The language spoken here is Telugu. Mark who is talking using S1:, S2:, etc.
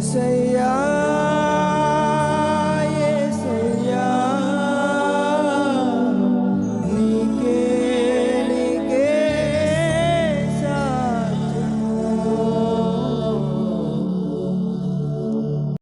S1: say I